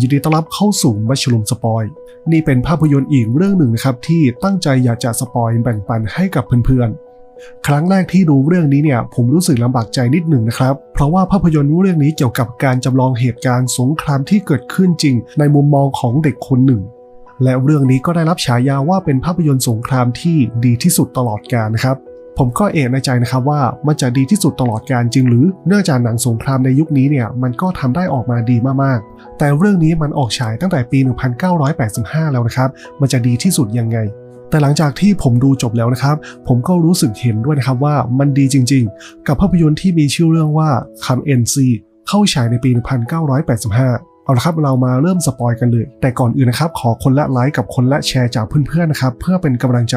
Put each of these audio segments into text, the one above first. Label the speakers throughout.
Speaker 1: ยินดีต้อนรับเข้าสู่มัชลุมสปอย นี่เป็นภาพยนตร์อีกเรื่องหนึ่งนะครับที่ตั้งใจอยากจะสปอยแบ่งปันให้กับเพื่อนๆ ครั้งแรกที่ดูเรื่องนี้เนี่ยผมรู้สึกลำบากใจนิดหนึ่งนะครับ เพราะว่าภาพยนตร์เรื่องนี้เกี่ยวกับการจำลองเหตุการณ์สงครามที่เกิดขึ้นจริง ในมุมมองของเด็กคนหนึ่ง และเรื่องนี้ก็ได้รับฉายาว่าเป็นภาพยนตร์สงครามที่ดีที่สุดตลอดกาลนะครับ ผมก็เอกในใจนะครับว่ามันจะดีที่สุดตลอดการจริงหรือเนื่องจากหนังสงครามในยุคนี้เนี่ยมันก็ทำได้ออกมาดีมากๆ แต่เรื่องนี้มันออกฉายตั้งแต่ปี 1985 แล้วนะครับ มันจะดีที่สุดยังไงแต่หลังจากที่ผมดูจบแล้วนะครับ ผมก็รู้สึกเห็นด้วยนะครับว่ามันดีจริงๆ กับภาพยนตร์ที่มีชื่อเรื่องว่าคำ NC เข้าฉายในปี 1985 เอาละครับเรามาเริ่มสปอยกันเลย แต่ก่อนอื่นนะครับ ขอคนละไลค์กับคนละแชร์จากเพื่อนๆนะครับ เพื่อเป็นกำลังใจ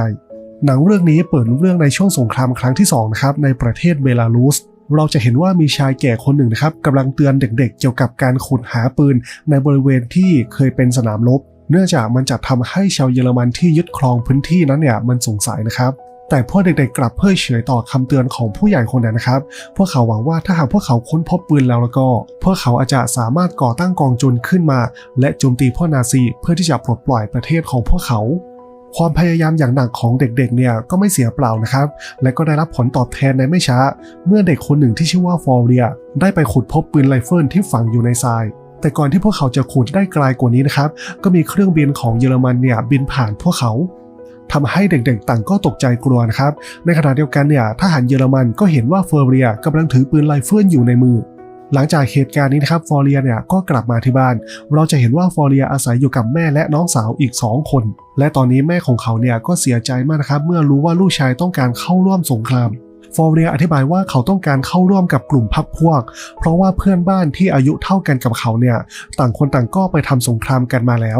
Speaker 1: หนังเรื่องนี้เปิดเรื่องในช่วงสงครามครั้งที่2นะครับในประเทศเบลารุสเราจะเห็นว่ามีชายแก่คนหนึ่งนะครับกำลังเตือนเด็กๆ เกี่ยวกับการขุดหาปืน ในบริเวณที่เคยเป็นสนามรบ เนื่องจากมันจะทำให้ชาวเยอรมันที่ยึดครองพื้นที่นั้นเนี่ยมันสงสัยนะครับแต่พวกเด็กๆกลับเพิกเฉยต่อคำเตือนของผู้ใหญ่คนนั้นนะครับ พวกเขาหวังว่าถ้าหากพวกเขาค้นพบปืนแล้วแล้วก็ พวกเขาอาจจะสามารถก่อตั้งกองโจรขึ้นมา และโจมตีพวกนาซีเพื่อที่จะปลดปล่อยประเทศของพวกเขา ความพยายามอย่างหนักของเด็กๆเนี่ยก็ไม่เสียเปล่านะครับ และก็ได้รับผลตอบแทนในไม่ช้า เมื่อเด็กคนหนึ่งที่ชื่อว่าฟอร์เรียได้ไปขุดพบปืนไรเฟิลที่ฝังอยู่ในทราย แต่ก่อนที่พวกเขาจะขุดได้ไกลกว่านี้นะครับ ก็มีเครื่องบินของเยอรมันเนี่ยบินผ่านพวกเขาทำให้เด็กๆ ต่างก็ตกใจกลัวนะครับ ในขณะเดียวกันเนี่ยทหารเยอรมันก็เห็นว่าเฟอร์เรียกำลังถือปืนไรเฟิลอยู่ในมือ หลังจากเหตุการณ์นี้นะครับฟอร์เรียเนี่ยก็กลับมาที่บ้าน เราจะเห็นว่าฟอร์เรียอาศัยอยู่กับแม่และน้องสาวอีก 2 คน และตอนนี้แม่ของเขาเนี่ยก็เสียใจมากนะครับเมื่อรู้ว่าลูกชายต้องการเข้าร่วมสงครามฟอร์เรียอธิบายว่าเขาต้องการเข้าร่วมกับกลุ่มพักพวก เพราะว่าเพื่อนบ้านที่อายุเท่ากันกับเขาเนี่ยต่างคนต่างก็ไปทำสงครามกันมาแล้ว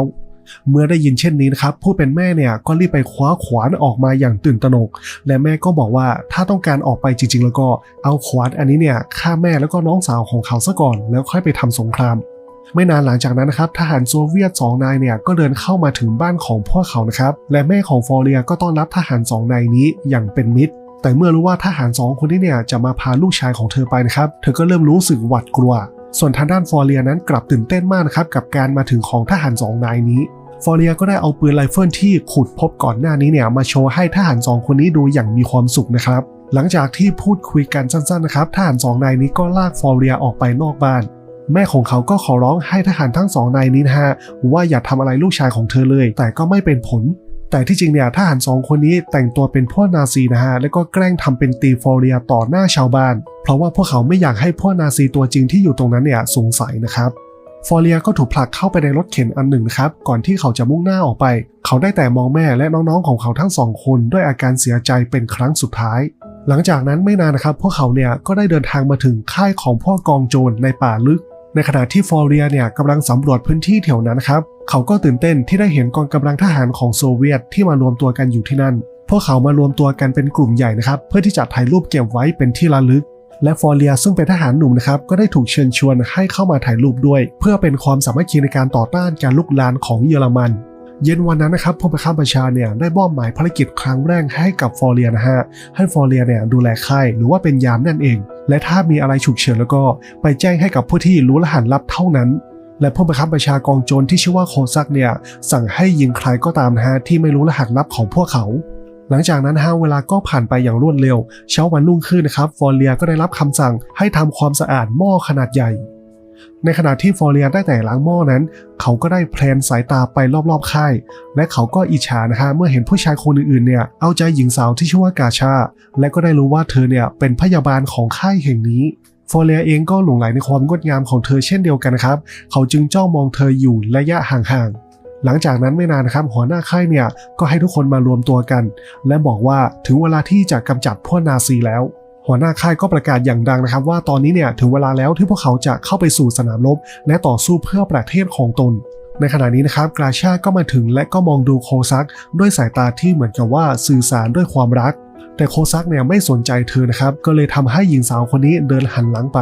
Speaker 1: เมื่อได้ยินเช่นนี้นะครับผู้เป็นแม่เนี่ยก็รีบไปคว้าขวานออกมาอย่างตื่นตระหนก และแม่ก็บอกว่าถ้าต้องการออกไปจริง ๆ แล้วก็เอาขวานอันนี้เนี่ยฆ่าแม่แล้วก็น้องสาวของเขาซะก่อน แล้วค่อยไปทำสงครามไม่นานหลังจากนั้นนะครับทหารโซเวียตสองนายเนี่ยก็เดินเข้ามาถึงบ้านของพวกเขานะครับและแม่ของฟอร์เรียก็ต้อนรับทหารสองนายนี้อย่างเป็นมิตร แต่เมื่อรู้ว่าทหารสองคนนี้เนี่ยจะมาพาลูกชายของเธอไปนะครับเธอก็เริ่มรู้สึกหวาดกลัว ส่วนทางด้านฟอร์เรียนั้นกลับตื่นเต้นมากนะครับกับการมาถึงของทหารสองนายนี้ ฟอร์เรียก็ได้เอาปืนไรเฟิลที่ขุดพบก่อนหน้านี้เนี่ยมาโชว์ให้ทหารสองคนนี้ดูอย่างมีความสุขนะครับ หลังจากที่พูดคุยกันสั้นๆนะครับทหารสองนายนี้ก็ลากฟอร์เรียออกไปนอกบ้าน แม่ของเขาก็ขอร้องให้ทหารทั้งสองนายนี้นะฮะว่าอย่าทำอะไรลูกชายของเธอเลย แต่ก็ไม่เป็นผล แต่ที่จริงเนี่ยทหารสองคนนี้แต่งตัวเป็นพวกนาซีนะฮะแล้วก็แกล้งทำเป็นตีฟอร์เรียต่อหน้าชาวบ้าน เพราะว่าพวกเขาไม่อยากให้พวกนาซีตัวจริงที่อยู่ตรงนั้นเนี่ยสงสัยนะครับ ฟอร์เรียก็ถูกผลักเข้าไปในรถเข็นอันหนึ่งนะครับ ก่อนที่เขาจะมุ่งหน้าออกไป เขาได้แต่มองแม่และน้องๆของเขาทั้งสองคนด้วยอาการเสียใจเป็นครั้งสุดท้าย หลังจากนั้นไม่นานนะครับ พวกเขาเนี่ยก็ได้เดินทางมาถึงค่ายของพ่อกองโจรในป่าลึก ในขณะที่ฟอร์เรียเนี่ยกำลังสำรวจพื้นที่แถวนั้นครับ เขาก็ตื่นเต้นที่ได้เห็นกองกำลังทหารของโซเวียตที่มารวมตัวกันอยู่ที่นั่น พวกเขามารวมตัวกันเป็นกลุ่มใหญ่นะครับ เพื่อที่จะถ่ายรูปเก็บไว้เป็นที่ระลึก และฟอร์เรียซึ่งเป็นทหารหนุ่มนะครับก็ได้ถูกเชิญชวนให้เข้ามาถ่ายรูปด้วย เพื่อเป็นความสามัคคีในการต่อต้านการลุกลานของเยอรมันเย็นวันนั้นนะครับผู้บังคับบัญชาเนี่ยได้มอบหมายภารกิจครั้งแรกให้กับฟอร์เรียนะฮะให้ฟอร์เรียเนี่ยดูแลค่ายหรือว่าเป็นยามนั่นเอง และถ้ามีอะไรฉุกเฉินแล้วก็ไปแจ้งให้กับผู้ที่รู้รหัสลับเท่านั้น และผู้บังคับบัญชากองโจรที่ชื่อว่าโคซักเนี่ยสั่งให้ยิงใครก็ตามนะฮะที่ไม่รู้รหัสลับของพวกเขา หลังจากนั้นฮะเวลาก็ผ่านไปอย่างรวดเร็ว เช้าวันรุ่งขึ้นนะครับฟอร์เรียก็ได้รับคำสั่งให้ทำความสะอาดหม้อขนาดใหญ่ ในขณะที่ฟอร์เรียได้แต่ล้างหม้อนั้น เขาก็ได้แพลนสายตาไปรอบๆค่าย และเขาก็อิจฉานะฮะเมื่อเห็นผู้ชายคนอื่นๆเนี่ยเอาใจหญิงสาวที่ชื่อว่ากาชา และก็ได้รู้ว่าเธอเนี่ยเป็นพยาบาลของค่ายแห่งนี้ฟอร์เรียเองก็หลงไหลในความงดงามของเธอเช่นเดียวกันนะครับ เขาจึงจ้องมองเธออยู่ระยะห่างๆ หลังจากนั้นไม่นานนะครับหัวหน้าค่ายเนี่ยก็ให้ทุกคนมารวมตัวกัน และบอกว่าถึงเวลาที่จะกำจัดพวกนาซีแล้ว หัวหน้าค่ายก็ประกาศอย่างดังนะครับว่าตอนนี้เนี่ยถึงเวลาแล้วที่พวกเขาจะเข้าไปสู่สนามรบและต่อสู้เพื่อประเทศของตนในขณะนี้นะครับกราชาก็มาถึงและก็มองดูโคซักด้วยสายตาที่เหมือนกับว่าสื่อสารด้วยความรัก แต่โคซักเนี่ยไม่สนใจเธอนะครับ ก็เลยทำให้หญิงสาวคนนี้เดินหันหลังไป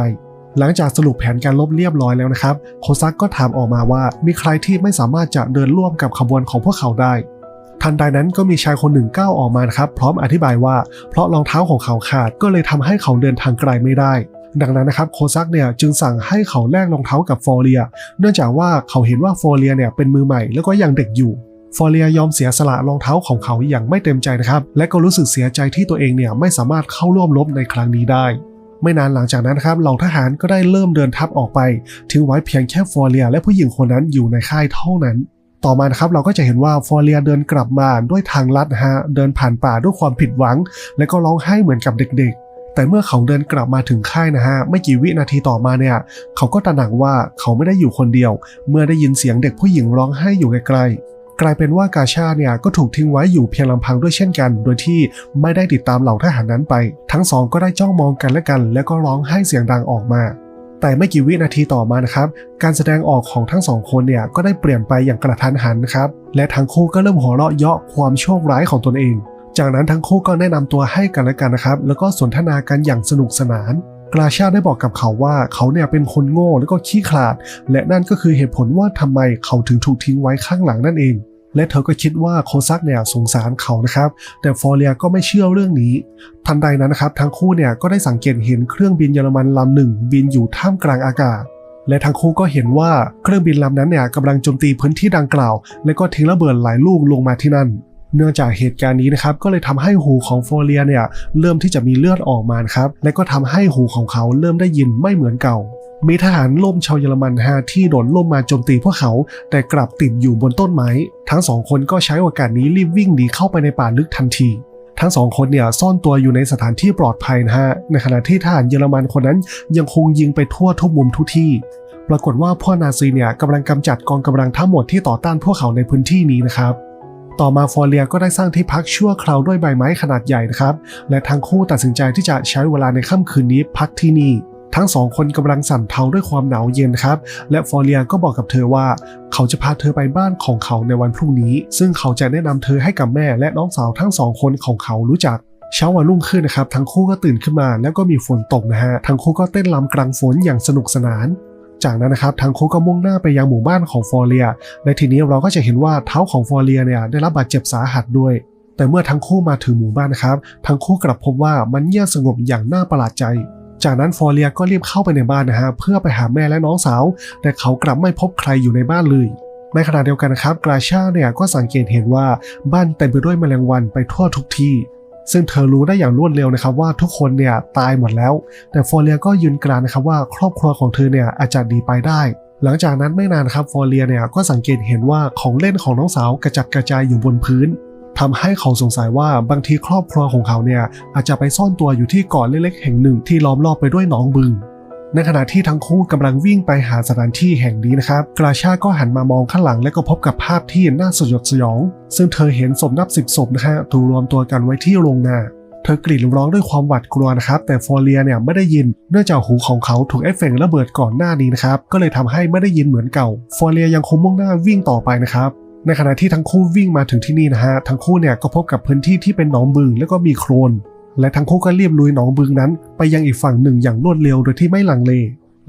Speaker 1: หลังจากสรุปแผนการลบเรียบร้อยแล้วนะครับ โคซักก็ถามออกมาว่ามีใครที่ไม่สามารถจะเดินร่วมกับขบวนของพวกเขาได้ ทันใดนั้นก็มีชายคนหนึ่งก้าวออกมาครับ พร้อมอธิบายว่า เพราะรองเท้าของเขาขาดก็เลยทำให้เขาเดินทางไกลไม่ได้ ดังนั้นนะครับโคซักเนี่ยจึงสั่งให้เขาแลกรองเท้ากับฟอร์เรีย เนื่องจากว่าเขาเห็นว่าฟอร์เรียเนี่ยเป็นมือใหม่แล้วก็ยังเด็กอยู่ฟอร์เรียยอมเสียสละรองเท้าของเขาอย่างไม่เต็มใจนะครับ และก็รู้สึกเสียใจที่ตัวเองเนี่ยไม่สามารถเข้าร่วมรบในครั้งนี้ได้ ไม่นานหลังจากนั้นครับเหล่าทหารก็ได้เริ่มเดินทัพออกไปทิ้งไว้เพียงแค่ฟอร์เรียและผู้หญิงคนนั้นอยู่ในค่ายเท่านั้น ต่อมานะครับเราก็จะเห็นว่าฟอร์เรียเดินกลับมาด้วยทางลัดฮะเดินผ่านป่าด้วยความผิดหวัง และก็ร้องไห้เหมือนกับเด็กๆ แต่เมื่อเขาเดินกลับมาถึงค่ายนะฮะไม่กี่วินาทีต่อมาเนี่ย เขาก็ตระหนักว่าเขาไม่ได้อยู่คนเดียว เมื่อได้ยินเสียงเด็กผู้หญิงร้องไห้อยู่ไกล กลายเป็นว่ากาชาเนี่ยก็ถูกทิ้งไว้อยู่เพียงลำพังด้วยเช่นกัน โดยที่ไม่ได้ติดตามเหล่าทหารนั้นไป ทั้งสองก็ได้จ้องมองกันและกัน แล้วก็ร้องไห้เสียงดังออกมา แต่ไม่กี่วินาทีต่อมานะครับ การแสดงออกของทั้งสองคนเนี่ยก็ได้เปลี่ยนไปอย่างกระทันหันนะครับ และทั้งคู่ก็เริ่มหัวเราะเยาะความโชคร้ายของตนเอง จากนั้นทั้งคู่ก็แนะนำตัวให้กันและกันนะครับ แล้วก็สนทนากันอย่างสนุกสนานกราชาได้บอกกับเขาว่าเขาเนี่ยเป็นคนโง่แล้วก็ขี้ขลาด และนั่นก็คือเหตุผลว่าทำไมเขาถึงถูกทิ้งไว้ข้างหลังนั่นเอง และเธอก็คิดว่าโคซักเนี่ยสงสารเขานะครับ แต่ฟอร์เรียก็ไม่เชื่อเรื่องนี้ ทันใดนั้นนะครับ ทั้งคู่เนี่ยก็ได้สังเกตเห็นเครื่องบินเยอรมันลำหนึ่งบินอยู่ท่ามกลางอากาศ และทั้งคู่ก็เห็นว่าเครื่องบินลำนั้นเนี่ยกำลังโจมตีพื้นที่ดังกล่าว และก็ทิ้งระเบิดหลายลูกลงมาที่นั่น เนื่องจากเหตุการณ์นี้นะครับก็เลยทำให้หูของฟอร์เรียเนี่ยเริ่มที่จะมีเลือดออกมาครับและก็ทำให้หูของเขาเริ่มได้ยินไม่เหมือนเก่า มีทหารล่มชาวเยอรมันฮะที่โดนล่มมาโจมตีพวกเขา แต่กลับติดอยู่บนต้นไม้ ทั้งสองคนก็ใช้โอกาสนี้รีบวิ่งหนีเข้าไปในป่าลึกทันที ทั้งสองคนเนี่ยซ่อนตัวอยู่ในสถานที่ปลอดภัยนะฮะ ในขณะที่ทหารเยอรมันคนนั้นยังคงยิงไปทั่วทุกมุมทุกที่ ปรากฏว่าพวกนาซีเนี่ยกำลังกำจัดกองกำลังทั้งหมดที่ต่อต้านพวกเขาในพื้นที่นี้นะครับต่อมาฟอร์เรียก็ได้สร้างที่พักชั่วคราวด้วยใบไม้ขนาดใหญ่นะครับ และทั้งคู่ตัดสินใจที่จะใช้เวลาในค่ำคืนนี้พักที่นี่ ทั้งสองคนกำลังสั่นเทาด้วยความหนาวเย็นครับ และฟอร์เรียก็บอกกับเธอว่า เขาจะพาเธอไปบ้านของเขาในวันพรุ่งนี้ ซึ่งเขาจะแนะนำเธอให้กับแม่และน้องสาวทั้งสองคนของเขารู้จักเช้าวันรุ่งขึ้นนะครับ ทั้งคู่ก็ตื่นขึ้นมา แล้วก็มีฝนตกนะฮะ ทั้งคู่ก็เต้นรำกลางฝนอย่างสนุกสนาน จากนั้นนะครับทั้งคู่ก็มุ่งหน้าไปยังหมู่บ้านของฟอร์เรีย และทีนี้เราก็จะเห็นว่าเท้าของฟอร์เรียเนี่ยได้รับบาดเจ็บสาหัสด้วยแต่เมื่อทั้งคู่มาถึงหมู่บ้านนะครับ ทั้งคู่กลับพบว่ามันเงียบสงบอย่างน่าประหลาดใจ จากนั้นฟอร์เรียก็รีบเข้าไปในบ้านนะฮะเพื่อไปหาแม่และน้องสาว แต่เขากลับไม่พบใครอยู่ในบ้านเลยในขณะเดียวกันนะครับกราชาเนี่ยก็สังเกตเห็นว่าบ้านเต็มไปด้วยแมลงวันไปทั่วทุกที่ ซึ่งเธอรู้ได้อย่างรวดเร็วนะครับว่าทุกคนเนี่ยตายหมดแล้ว แต่ฟอร์เรียก็ยืนกรานนะครับว่าครอบครัวของเธอเนี่ยอาจจะดีไปได้ หลังจากนั้นไม่นานครับฟอร์เรียเนี่ยก็สังเกตเห็นว่าของเล่นของน้องสาวกระจัดกระจายอยู่บนพื้น ทำให้เขาสงสัยว่าบางทีครอบครัวของเขาเนี่ยอาจจะไปซ่อนตัวอยู่ที่เกาะเล็กๆแห่งหนึ่งที่ล้อมรอบไปด้วยหนองบึง ในขณะที่ทั้งคู่กำลังวิ่งไปหาสถานที่แห่งนี้นะครับกราชาก็หันมามองข้างหลังและก็พบกับภาพที่น่าสยดสยอง ซึ่งเธอเห็นศพนับสิบศพนะฮะถูกรวมตัวกันไว้ที่โรงนาเธอกรีดร้องด้วยความหวาดกลัวนะครับ แต่ฟอร์เรียเนี่ยไม่ได้ยินเนื่องจากหูของเขาถูกเอฟเฟกต์ระเบิดก่อนหน้านี้นะครับ ก็เลยทำให้ไม่ได้ยินเหมือนเก่า ฟอร์เรียยังคงมุ่งหน้าวิ่งต่อไปนะครับ ในขณะที่ทั้งคู่วิ่งมาถึงที่นี่นะฮะ ทั้งคู่เนี่ยก็พบกับพื้นที่ที่เป็นหนองบึงแล้วก็มีโคลน และทั้งคู่ก็เรียบลุยหนองบึงนั้น ไปยังอีกฝั่งหนึ่งอย่างรวดเร็วโดยที่ไม่ลังเล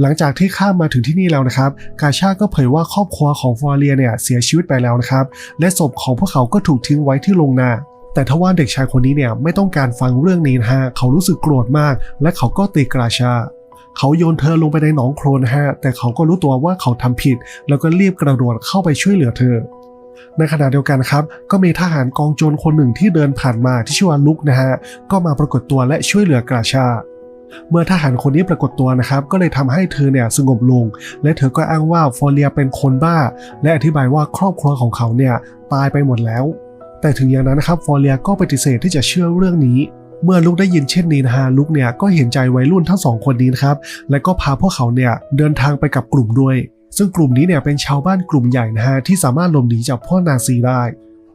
Speaker 1: หลังจากที่ข้ามมาถึงที่นี่แล้วนะครับ กาชาก็เผยว่าครอบครัวของฟอร์เรียเนี่ยเสียชีวิตไปแล้วนะครับ และศพของพวกเขาก็ถูกทิ้งไว้ที่โรงนา แต่ทว่าเด็กชายคนนี้เนี่ยไม่ต้องการฟังเรื่องนี้นะฮะ เขารู้สึกโกรธมาก และเขาก็ตีกราชาเขาโยนเธอลงไปในหนองโคลนฮะ แต่เขาก็รู้ตัวว่าเขาทำผิด แล้วก็รีบกระโดดเข้าไปช่วยเหลือเธอ ในขณะเดียวกันครับ ก็มีทหารกองโจรคนหนึ่งที่เดินผ่านมาที่ชื่อว่าลุกนะฮะก็มาปรากฏตัวและช่วยเหลือกราชา เมื่อทหารคนนี้ปรากฏตัวนะครับ ก็เลยทำให้เธอเนี่ยสงบลง และเธอก็อ้างว่าฟอร์เรียเป็นคนบ้า และอธิบายว่าครอบครัวของเขาเนี่ยตายไปหมดแล้ว แต่ถึงอย่างนั้นนะครับฟอร์เรียก็ปฏิเสธที่จะเชื่อเรื่องนี้เมื่อลุกได้ยินเช่นนี้นะฮะลุกเนี่ยก็เห็นใจวัยรุ่นทั้งสองคนนี้นะครับ และก็พาพวกเขาเนี่ยเดินทางไปกับกลุ่มด้วย ซึ่งกลุ่มนี้เนี่ยเป็นชาวบ้านกลุ่มใหญ่นะฮะที่สามารถหลบหนีจากพวกนาซีได้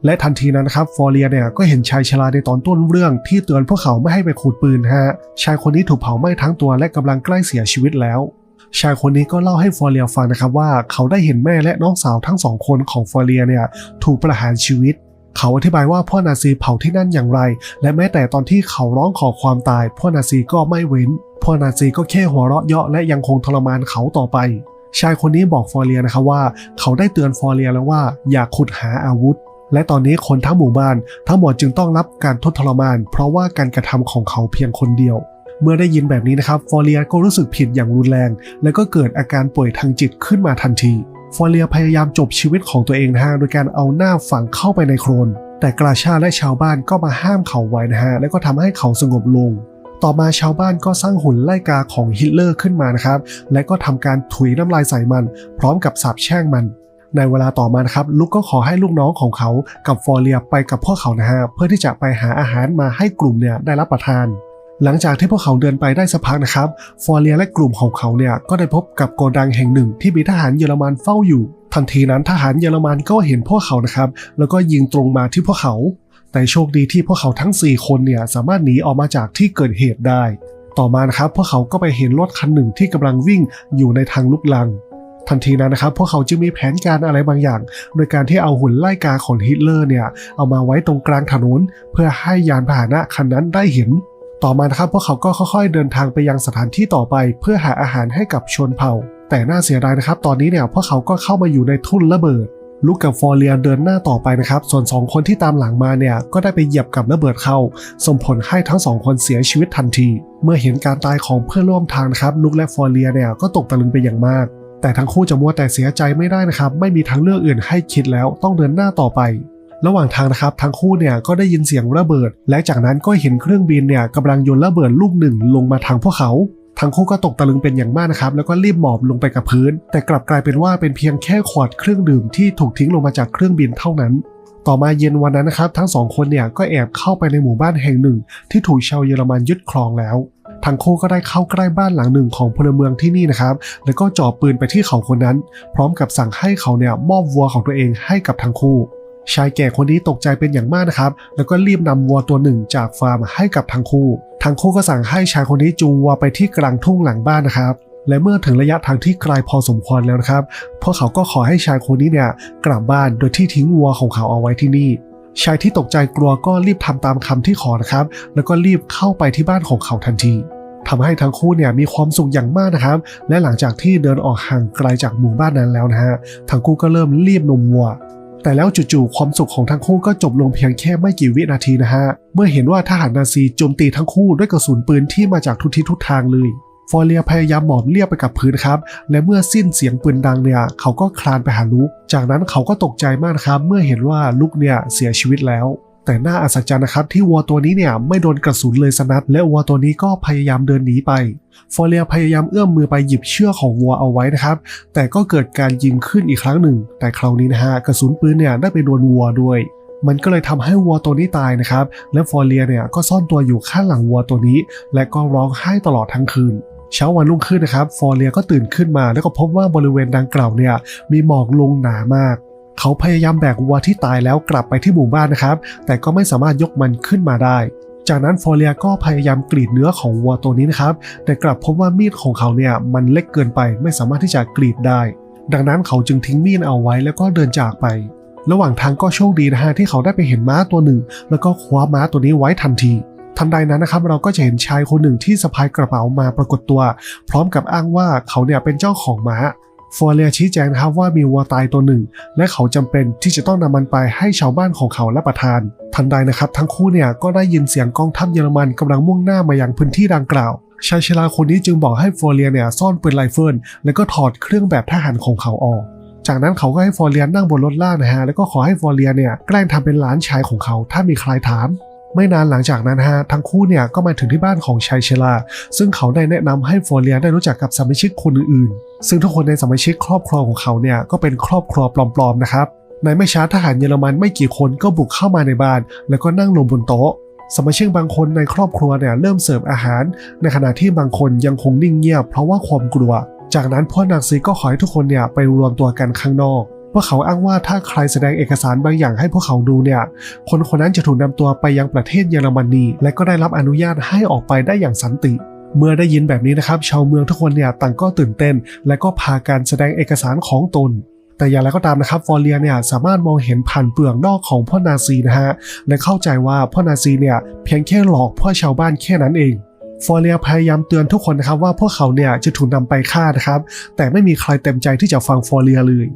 Speaker 1: และทันทีนั้นนะครับฟอร์เรียเนี่ยก็เห็นชายชราในตอนต้นเรื่องที่เตือนพวกเขาไม่ให้ไปขูดปืนฮะชายคนนี้ถูกเผาไหม้ทั้งตัวและกำลังใกล้เสียชีวิตแล้ว ชายคนนี้ก็เล่าให้ฟอร์เรียฟังนะครับว่าเขาได้เห็นแม่และน้องสาวทั้งสองคนของฟอร์เรียเนี่ยถูกประหารชีวิตเขาอธิบายว่าพ่อนาซีเผาที่นั่นอย่างไร และแม้แต่ตอนที่เขาร้องขอความตาย พ่อนาซีก็ไม่เว้น พ่อนาซีก็แค่หัวเราะเยาะและยังคงทรมานเขาต่อไป ชายคนนี้บอกฟอร์เรียนะครับว่า เขาได้เตือนฟอร์เรียแล้วว่าอย่าขุดหาอาวุธ และตอนนี้คนทั้งหมู่บ้าน ทั้งหมดจึงต้องรับการทดทรมาน เพราะว่าการกระทำของเขาเพียงคนเดียว เมื่อได้ยินแบบนี้นะครับฟอเรียก็รู้สึกผิดอย่างรุนแรง แล้วก็เกิดอาการป่วยทางจิตขึ้นมาทันทีฟอเรียพยายามจบชีวิตของตัวเองนะฮะโดยการเอาหน้าฝังเข้าไปในโคลนแต่กราชาและชาวบ้านก็มาห้ามเขาไว้นะฮะแล้วก็ทำให้เขาสงบลง ต่อมาชาวบ้านก็สร้างหุ่นไล่กาของฮิตเลอร์ขึ้นมานะครับ และก็ทำการถุยน้ำลายใส่มัน พร้อมกับสาบแช่งมันในเวลาต่อมานะครับลุกก็ขอให้ลูกน้องของเขากับฟอเรียไปกับพวกเขานะฮะเพื่อที่จะไปหาอาหารมาให้กลุ่มเนี่ยได้รับประทาน หลังจากที่พวกเขาเดินไปได้สักพักนะครับฟอเรียและกลุ่มของเขาเนี่ยก็ได้พบกับโกดังแห่งหนึ่งที่มีทหารเยอรมันเฝ้าอยู่ ทันทีนั้นทหารเยอรมันก็เห็นพวกเขานะครับแล้วก็ยิงตรงมาที่พวกเขา แต่โชคดีที่พวกเขาทั้ง 4 คนเนี่ยสามารถหนีออกมาจากที่เกิดเหตุได้ ต่อมานะครับพวกเขาก็ไปเห็นรถคันหนึ่งที่กำลังวิ่งอยู่ในทางลุกลัง ทันทีนั้นนะครับพวกเขาจึงมีแผนการอะไรบางอย่าง โดยการที่เอาหุ่นไล่กาของฮิตเลอร์เนี่ยเอามาไว้ตรงกลางถนนเพื่อให้ยานพาหนะคันนั้นได้เห็นต่อมานะครับพวกเขาก็ค่อยๆเดินทางไปยังสถานที่ต่อไป เพื่อหาอาหารให้กับชนเผ่า แต่น่าเสียดายนะครับ ตอนนี้เนี่ยพวกเขาก็เข้ามาอยู่ในทุ่นระเบิด ลูกกับฟอร์เรียเดินหน้าต่อไปนะครับ ส่วน 2 คนที่ตามหลังมาเนี่ย ก็ได้ไปเหยียบกับระเบิดเข้า ส่งผลให้ทั้งสองคนเสียชีวิตทันที เมื่อเห็นการตายของเพื่อนร่วมทางนะครับลูกและฟอร์เรียเนี่ยก็ตกตะลึงไปอย่างมาก แต่ทั้งคู่จะมัวแต่เสียใจไม่ได้นะครับ ไม่มีทางเลือกอื่นให้คิดแล้วต้องเดินหน้าต่อไประหว่างทางนะครับทั้งคู่เนี่ยก็ได้ยินเสียงระเบิด และจากนั้นก็เห็นเครื่องบินเนี่ยกำลังโยนระเบิดลูกหนึ่งลงมาทางพวกเขา ทั้งคู่ก็ตกตะลึงเป็นอย่างมากนะครับ แล้วก็รีบหมอบลงไปกับพื้น แต่กลับกลายเป็นว่าเป็นเพียงแค่ขวดเครื่องดื่มที่ถูกทิ้งลงมาจากเครื่องบินเท่านั้น ต่อมาเย็นวันนั้นนะครับ ทั้งสองคนเนี่ยก็แอบเข้าไปในหมู่บ้านแห่งหนึ่ง ที่ถูกชาวเยอรมันยึดครองแล้วทั้งคู่ก็ได้เข้าใกล้บ้านหลังหนึ่งของพลเมืองที่นี่นะครับ แล้วก็จ่อปืนไปที่เขาคนนั้น พร้อมกับสั่งให้เขาเนี่ยมอบวัวของตัวเองให้กับทั้งคู่ ชายแก่คนนี้ตกใจเป็นอย่างมากนะครับ แล้วก็รีบนำวัวตัวหนึ่งจากฟาร์มให้กับทั้งคู่ ทั้งคู่ก็สั่งให้ชายคนนี้จูงวัวไปที่กลางทุ่งหลังบ้านนะครับ และเมื่อถึงระยะทางที่ไกลพอสมควรแล้วนะครับ พวกเขาก็ขอให้ชายคนนี้เนี่ยกลับบ้านโดยที่ทิ้งวัวของเขาเอาไว้ที่นี่ ชายที่ตกใจกลัวก็รีบทำตามคำที่ขอนะครับ แล้วก็รีบเข้าไปที่บ้านของเขาทันทีทำให้ทั้งคู่เนี่ยมีความสุขอย่างมากนะครับ และหลังจากที่เดินออกห่างไกลจากหมู่บ้านนั้นแล้วนะฮะ ทั้งคู่ก็เริ่มรีบนมวัว แต่แล้วจู่ๆความสุขของทั้งคู่ก็จบลงเพียงแค่ไม่กี่วินาทีนะฮะ เมื่อเห็นว่าทหารนาซีโจมตีทั้งคู่ด้วยกระสุนปืนที่มาจากทุกทิศทุกทางเลย ฟอร์เรียพยายามหมอบเรียบไปกับพื้นครับ และเมื่อสิ้นเสียงปืนดังเนี่ย เขาก็คลานไปหาลุก จากนั้นเขาก็ตกใจมากนะครับ เมื่อเห็นว่าลุกเนี่ยเสียชีวิตแล้ว แต่น่าอัศจรรย์นะครับที่วัวตัวนี้เนี่ยไม่โดนกระสุนเลยสนัด และวัวตัวนี้ก็พยายามเดินหนีไป ฟอร์เรียพยายามเอื้อมมือไปหยิบเชือกของวัวเอาไว้นะครับ แต่ก็เกิดการยิงขึ้นอีกครั้งหนึ่ง แต่คราวนี้นะฮะกระสุนปืนเนี่ยได้ไปโดนวัวด้วยมันก็เลยทำให้วัวตัวนี้ตายนะครับ และฟอร์เรียเนี่ยก็ซ่อนตัวอยู่ข้างหลังวัวตัวนี้ และก็ร้องไห้ตลอดทั้งคืน เช้าวันรุ่งขึ้นนะครับ ฟอร์เรียก็ตื่นขึ้นมาแล้วก็พบว่าบริเวณดังกล่าวเนี่ยมีหมอกลงหนามาก เขาพยายามแบกวัวที่ตายแล้วกลับไปที่หมู่บ้านนะครับ แต่ก็ไม่สามารถยกมันขึ้นมาได้ จากนั้นฟอร์เรียก็พยายามกรีดเนื้อของวัวตัวนี้นะครับ แต่กลับพบว่ามีดของเขาเนี่ยมันเล็กเกินไปไม่สามารถที่จะกรีดได้ ดังนั้นเขาจึงทิ้งมีดเอาไว้แล้วก็เดินจากไประหว่างทางก็โชคดีนะฮะที่เขาได้ไปเห็นม้าตัวหนึ่ง แล้วก็คว้าม้าตัวนี้ไว้ทันทีทันใดนั้นนะครับเราก็จะเห็นชายคนหนึ่งที่สะพายกระเป๋ามาปรากฏตัว พร้อมกับอ้างว่าเขาเนี่ยเป็นเจ้าของม้า ฟอร์เรียชี้แจงนะครับว่ามีวัวตายตัวหนึ่ง และเขาจำเป็นที่จะต้องนำมันไปให้ชาวบ้านของเขารับประทาน ทันใดนะครับทั้งคู่เนี่ยก็ได้ยินเสียงกองทัพเยอรมันกำลังมุ่งหน้ามายังพื้นที่ดังกล่าวชายชราคนนี้จึงบอกให้ฟอร์เรียเนี่ยซ่อนปืนไรเฟิลแล้วก็ถอดเครื่องแบบทหารของเขาออกจากนั้นเขาก็ให้ฟอร์เรียนั่งบนรถล่างนะฮะ แล้วก็ขอให้ฟอร์เรียเนี่ยแกล้งทำเป็นหลานชายของเขา ถ้ามีใครถาม ไม่นานหลังจากนั้นฮะทั้งคู่เนี่ยก็มาถึงที่บ้านของชายชราซึ่งเขาได้แนะนำให้ฟอร์เรียได้รู้จักกับสมาชิกคนอื่นๆ ซึ่งทุกคนในสมาชิกครอบครัวของเขาเนี่ยก็เป็นครอบครัวปลอมๆนะครับในไม่ช้าทหารเยอรมันไม่กี่คนก็บุกเข้ามาในบ้าน แล้วก็นั่งลงบนโต๊ะสมาชิกบางคนในครอบครัวเนี่ยเริ่มเสิร์ฟอาหาร ในขณะที่บางคนยังคงนิ่งเงียบเพราะว่าความกลัว จากนั้นพวกนักซีก็ขอให้ทุกคนเนี่ยไปรวมตัวกันข้างนอก วกเขาอ้างว่าถ้าใครแสดงเอกสารบางอย่างให้พวกเขาดูเนี่ย คนคนนั้นจะถูกนำตัวไปยังประเทศเยอรมนี และก็ได้รับอนุญาตให้ออกไปได้อย่างสันติเมื่อได้ยินแบบนี้นะครับ ชาวเมืองทุกคนเนี่ยต่างก็ตื่นเต้น และก็พาการแสดงเอกสารของตน แต่อย่างไรก็ตามนะครับฟอร์เรียเนี่ยสามารถมองเห็นผ่านเปลือกนอกของพ่อนาซีนะฮะและเข้าใจว่าพ่อนาซีเนี่ยเพียงแค่หลอกพ่อชาวบ้านแค่นั้นเองฟอร์เรียพยายามเตือนทุกคนนะครับว่าพวกเขาเนี่ยจะถูกนำไปฆ่านะครับ แต่ไม่มีใครเต็มใจที่จะฟังฟอร์เรียเลย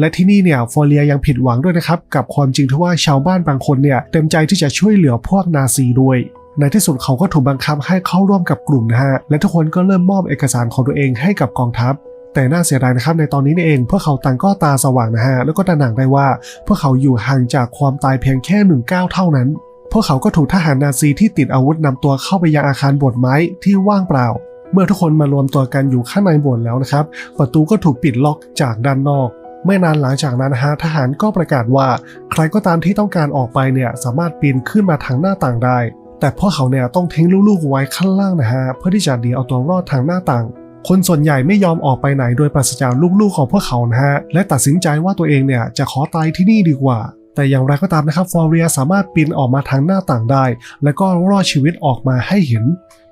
Speaker 1: และที่นี่เนี่ยฟอร์เรียยังผิดหวังด้วยนะครับกับความจริงที่ว่าชาวบ้านบางคนเนี่ยเต็มใจที่จะช่วยเหลือพวกนาซีด้วยในที่สุดเขาก็ถูกบังคับให้เข้าร่วมกับกลุ่มนะฮะ และทุกคนก็เริ่มมอบเอกสารของตัวเองให้กับกองทัพ แต่น่าเสียดายนะครับในตอนนี้นี่เองพวกเขาต่างก็ตาสว่างนะฮะ แล้วก็ตระหนักได้ว่า พวกเขาอยู่ห่างจากความตายเพียงแค่หนึ่งก้าวเท่านั้น พวกเขาก็ถูกทหารนาซีที่ติดอาวุธนำตัวเข้าไปยังอาคารโบสถ์ไม้ที่ว่างเปล่า เมื่อทุกคนมารวมตัวกันอยู่ข้างในโบสถ์แล้วนะครับ ประตูก็ถูกปิดล็อกจากด้านนอก ไม่นานหลังจากนั้นฮะทหารก็ประกาศว่า ใครก็ตามที่ต้องการออกไปเนี่ยสามารถปีนขึ้นมาทางหน้าต่างได้ แต่พวกเขาเนี่ยต้องทิ้งลูกๆไว้ข้างล่างนะฮะเพื่อที่จะหนีเอาตัวรอดทางหน้าต่าง คนส่วนใหญ่ไม่ยอมออกไปไหนโดยปราศจากลูกๆของพวกเขานะฮะและตัดสินใจว่าตัวเองเนี่ยจะขอตายที่นี่ดีกว่า แต่อย่างไรก็ตามนะครับฟอร์เรียสามารถปีนออกมาทางหน้าต่างได้ และก็รอดชีวิตออกมาให้เห็น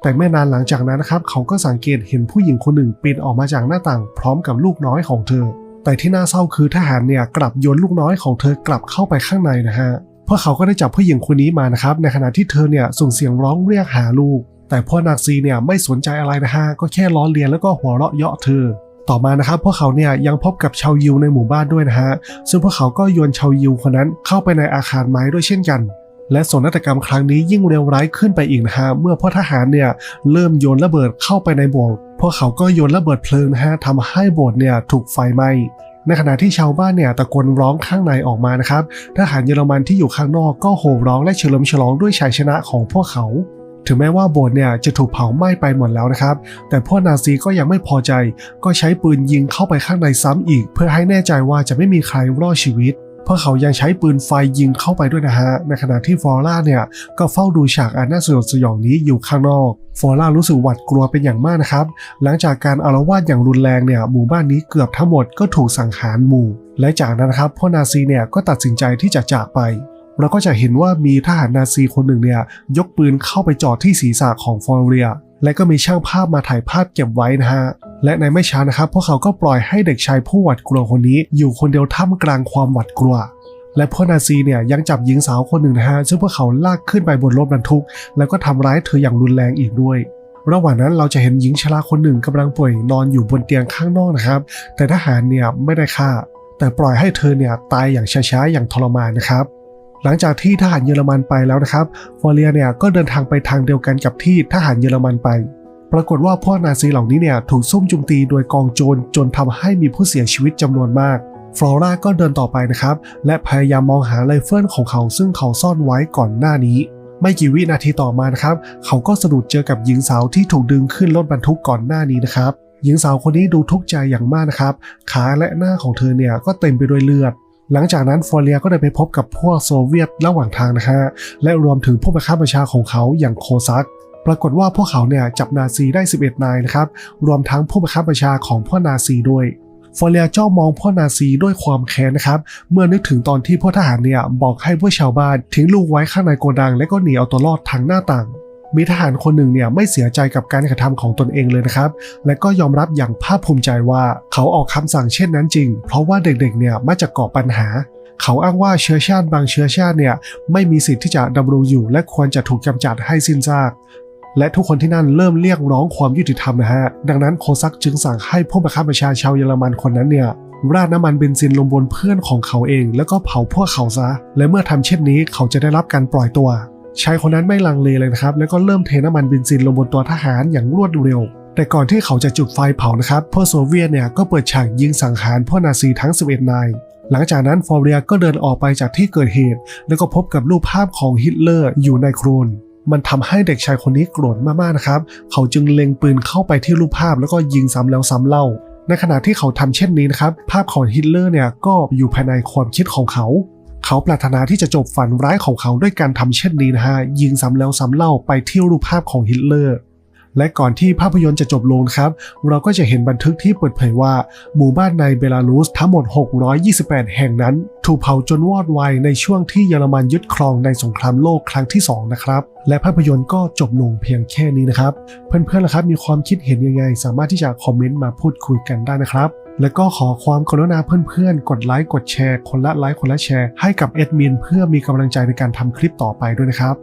Speaker 1: แต่ไม่นานหลังจากนั้นนะครับเขาก็สังเกตเห็นผู้หญิงคนหนึ่งปีนออกมาจากหน้าต่าง พร้อมกับลูกน้อยของเธอ แต่ที่น่าเศร้าคือทหารเนี่ยกลับโยนลูกน้อยของเธอกลับเข้าไปข้างในนะฮะพวกเขาก็ได้จับผู้หญิงคนนี้มานะครับ ในขณะที่เธอเนี่ยส่งเสียงร้องเรียกหาลูก แต่พวกนาซีเนี่ยไม่สนใจอะไรนะฮะ ก็แค่ล้อเลียนแล้วก็หัวเราะเยาะเธอ ต่อมานะครับพวกเขาเนี่ยยังพบกับชาวยิวในหมู่บ้านด้วยนะฮะ ซึ่งพวกเขาก็โยนชาวยิวคนนั้นเข้าไปในอาคารไม้ด้วยเช่นกัน และโศกนาฏกรรมครั้งนี้ยิ่งเลวร้ายขึ้นไปอีกนะฮะเมื่อพวกทหารเนี่ยเริ่มโยนระเบิดเข้าไปในโบสถ์พวกเขาก็โยนระเบิดเพลิงนะฮะทำให้โบสถ์เนี่ยถูกไฟไหม้ในขณะที่ชาวบ้านเนี่ยตะโกนร้องข้างในออกมานะครับทหารเยอรมันที่อยู่ข้างนอกก็โห่ร้องและเฉลิมฉลองด้วยชัยชนะของพวกเขา ถึงแม้ว่าโบสถ์เนี่ยจะถูกเผาไหม้ไปหมดแล้วนะครับ แต่พวกนาซีก็ยังไม่พอใจ ก็ใช้ปืนยิงเข้าไปข้างในซ้ำอีก เพื่อให้แน่ใจว่าจะไม่มีใครรอดชีวิต พราะเขายังใช้ปืนไฟยิงเข้าไปด้วยนะฮะ ในขณะที่ฟอร่าเนี่ยก็เฝ้าดูฉากอันน่าสยดสยองนี้อยู่ข้างนอกฟอร่ารู้สึกหวาดกลัวเป็นอย่างมากนะครับ หลังจากการอารวาสอย่างรุนแรงเนี่ยหมู่บ้านนี้เกือบทั้งหมดก็ถูกสังหารหมู่ และจากนั้นนะครับพวกนาซีเนี่ยก็ตัดสินใจที่จะจากไป เราก็จะเห็นว่ามีทหารนาซีคนหนึ่งเนี่ยยกปืนเข้าไปจ่อที่ศีรษะของฟอร์เรีย และก็มีช่างภาพมาถ่ายภาพเก็บไว้นะฮะ และในไม่ช้านะครับ พวกเขาก็ปล่อยให้เด็กชายผู้หวาดกลัวคนนี้ อยู่คนเดียวท่ามกลางความหวาดกลัว และพวกนาซีเนี่ยยังจับหญิงสาวคนหนึ่งนะฮะซึ่งพวกเขาลากขึ้นไปบนรถบรรทุก แล้วก็ทำร้ายเธออย่างรุนแรงอีกด้วยระหว่างนั้นเราจะเห็นหญิงชราคนหนึ่งกำลังป่วยนอนอยู่บนเตียงข้างนอกนะครับ แต่ทหารเนี่ยไม่ได้ฆ่า แต่ปล่อยให้เธอเนี่ยตายอย่างช้าๆอย่างทรมานนะครับ หลังจากที่ทหารเยอรมันไปแล้วนะครับฟอเรียเนี่ยก็เดินทางไปทางเดียวกันกับที่ทหารเยอรมันไป ปรากฏว่าพวกนาซีเหล่านี้เนี่ยถูกซุ่มโจมตีโดยกองโจรจนทำให้มีผู้เสียชีวิตจำนวนมากฟลอร่าก็เดินต่อไปนะครับ และพยายามมองหาไรเฟิลของเขาซึ่งเขาซ่อนไว้ก่อนหน้านี้ ไม่กี่วินาทีต่อมานะครับ เขาก็สะดุดเจอกับหญิงสาวที่ถูกดึงขึ้นรถบรรทุกก่อนหน้านี้นะครับ หญิงสาวคนนี้ดูทุกข์ใจอย่างมากนะครับ ขาและหน้าของเธอเนี่ยก็เต็มไปด้วยเลือด หลังจากนั้นฟอเรียก็ได้ไปพบกับพวกโซเวียตระหว่างทางนะฮะและรวมถึงผู้บังคับบัญชาของเขาอย่างโคซัก ปรากฏว่าพวกเขาเนี่ยจับนาซีได้ 11 นายนะครับรวมทั้งผู้บังคับบัญชาของพวกนาซีด้วยฟอเรียจ้องมองพวกนาซีด้วยความแค้นนะครับ เมื่อนึกถึงตอนที่พวกทหารเนี่ยบอกให้พวกชาวบ้านทิ้งลูกไว้ข้างในโกดัง และก็หนีเอาตัวรอดทางหน้าต่าง มีทหารคนหนึ่งเนี่ยไม่เสียใจกับการกระทำของตนเองเลยนะครับ และก็ยอมรับอย่างภาคภูมิใจว่าเขาออกคำสั่งเช่นนั้นจริง เพราะว่าเด็กๆเนี่ยมาจากก่อปัญหา เขาอ้างว่าเชื้อชาติบางเชื้อชาติเนี่ยไม่มีสิทธิ์ที่จะดำรงอยู่ และควรจะถูกกำจัดให้สิ้นซากและทุกคนที่นั่นเริ่มเรียกร้องความยุติธรรมนะฮะ ดังนั้นโคซักจึงสั่งให้ผู้บังคับบัญชาชาวเยอรมันคนนั้นเนี่ย ราดน้ำมันเบนซินลงบนเพื่อนของเขาเอง แล้วก็เผาพวกเขาซะ และเมื่อทำเช่นนี้เขาจะได้รับการปล่อยตัว ชายคนนั้นไม่ลังเลเลยนะครับ แล้วก็เริ่มเทน้ำมันเบนซินลงบนตัวทหารอย่างรวดเร็ว แต่ก่อนที่เขาจะจุดไฟเผานะครับพวกโซเวียตเนี่ยก็เปิดฉากยิงสังหารพวกนาซีทั้ง 11 นาย หลังจากนั้นฟอร์เรียก็เดินออกไปจากที่เกิดเหตุ แล้วก็พบกับรูปภาพของฮิตเลอร์อยู่ในโครนมันทำให้เด็กชายคนนี้โกรธมากๆนะครับ เขาจึงเล็งปืนเข้าไปที่รูปภาพแล้วก็ยิงซ้ำแล้วซ้ำเล่า ในขณะที่เขาทำเช่นนี้นะครับ ภาพของฮิตเลอร์เนี่ยก็อยู่ภายในความคิดของเขา เขาปรารถนาที่จะจบฝันร้ายของเขาด้วยการทำเช่นนี้นะฮะยิงซ้ำแล้วซ้ำเล่าไปที่รูปภาพของฮิตเลอร์และก่อนที่ภาพยนตร์จะจบลงครับ เราก็จะเห็นบันทึกที่เปิดเผยว่า หมู่บ้านในเบลารุสทั้งหมด 628 แห่งนั้น ถูกเผาจนวอดวายในช่วงที่เยอรมันยึดครองในสงครามโลกครั้งที่ 2 นะครับ และภาพยนตร์ก็จบลงเพียงแค่นี้นะครับ เพื่อนๆล่ะครับมีความคิดเห็นยังไง สามารถที่จะคอมเมนต์มาพูดคุยกันได้นะครับ และก็ขอความกรุณาเพื่อนๆ กดไลค์ กดแชร์ คนละไลค์ คนละแชร์ ให้กับแอดมินเพื่อมีกำลังใจในการทำคลิปต่อไปด้วยนะครับ